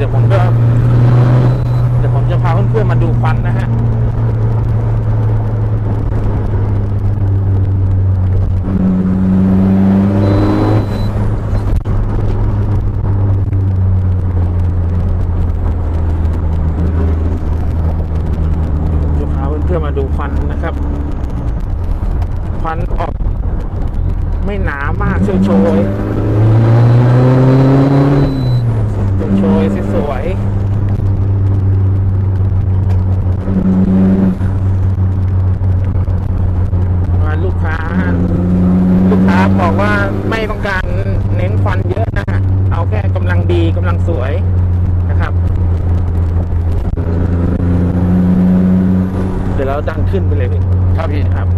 เดี๋ยวผมก็เดี๋ยวผมจะพาเพื่อนๆมาดูควันนะฮะพื่อมาดูควันนะครับ ควันออกไม่หนามากเชยวชย ลูกค้าบอกว่าไม่ต้องการเน้นควันเยอะนะฮะ เอาแค่กำลังดีกำลังสวยนะครับ เดี๋ยวเราดันขึ้นไปเลยพี่ ครับพี่ครับ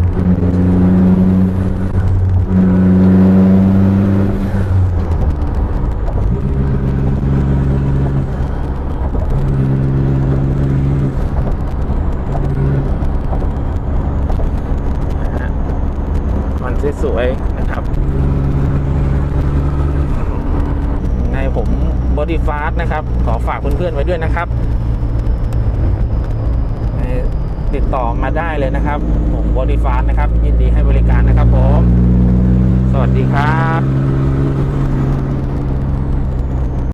นะฮะมัน สวยๆนะครับในผมบอดี้ฟาสนะครับ ขอฝากเพื่อนๆไว้ด้วยนะครับ ติดต่อมาได้เลยนะครับ ผมบอดี้ฟาสนะครับ ยินดีให้บริการนะครับผม สวัสดีครับ